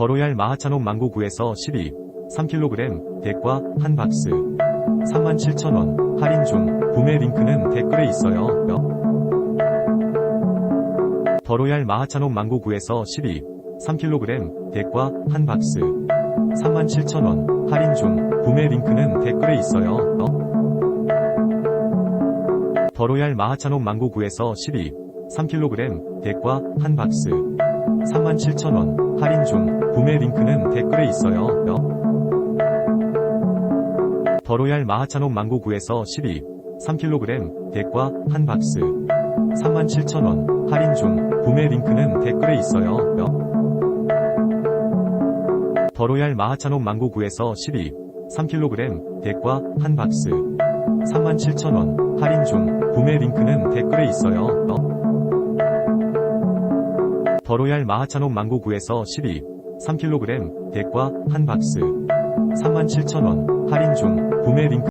버로얄 마하찬옥 망고구에서 12, 3kg, 덱과 한 박스. 37,000원, 할인 중, 구매 링크는 댓글에 있어요. 버로얄 마하찬옥 망고구에서 12, 3kg, 덱과 한 박스. 37,000원, 할인 중, 구매 링크는 댓글에 있어요. 버로얄 마하찬옥 망고구에서 12, 3kg, 덱과 한 박스. 37,000원, 할인 중, 구매 링크는 댓글에 있어요. 버로얄 마하찬옥 망고구에서 12, 3kg, 덱과 한 박스. 37,000원, 할인 중, 구매 링크는 댓글에 있어요. 버로얄 마하찬옥 망고구에서 12, 3kg, 덱과 한 박스. 37,000원, 할인 중, 구매 링크는 댓글에 있어요. 버로얄 마하찬옥 망고구에서 12, 3kg, 덱과 한 박스. 37,000원, 할인 중, 구매 링크